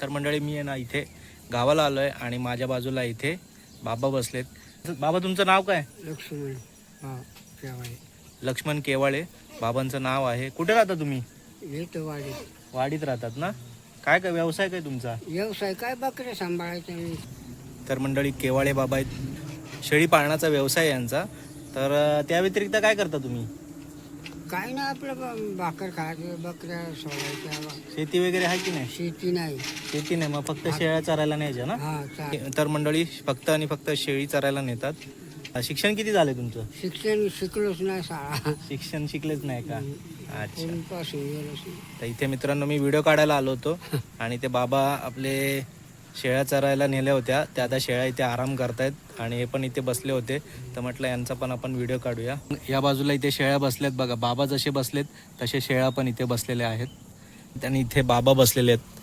तर मंडळी मी आहे ना इथे गावाला आलो आहे आणि माझ्या बाजूला इथे बाबा बसलेत. बाबा तुमचं नाव काय? लक्ष्मण. हा केव्हा लक्ष्मण केवाळे. बाबांचं नाव आहे. कुठे राहता तुम्ही? येतो वाडी वाडीत राहतात ना? काय काय व्यवसाय काय तुमचा? व्यवसाय काय बकऱ्या सांभाळायचं तर मंडळी केवाळे बाबा आहेत. शेळी पाळण्याचा व्यवसाय यांचा. तर त्या व्यतिरिक्त काय करता तुम्ही? काय ना आपलं ब- भाकर खायचं बकऱ्या सोडायच्या शेती वगैरे आहे की नाही? शेती नाही. शेती नाही मग फक्त शेळ्या चरायला न्यायच्या ना? हा तर मंडळी फक्त आणि फक्त शेळी चरायला नेतात. अं, शिक्षण किती झाले तुमचं? शिक्षण शिकलोच नाही शाळा. शिक्षण शिकलेच नाही का? अच्छा. गेलोच नाही तर इथे मित्रांनो मी व्हिडिओ काढायला आलो होतो आणि ते बाबा आपले शेळ्या चरायला नेल्या होत्या. त्या आता शेळ्या इथे आराम करतायत आणि हे पण इथे बसले होते. तर म्हटलं यांचा पण आपण व्हिडिओ काढूया. या बाजूला इथे शेळ्या बसल्यात बघा. बाबा जसे बसलेत तसे शेळ्या पण इथे बसलेल्या आहेत. आणि इथे बाबा बसलेले आहेत.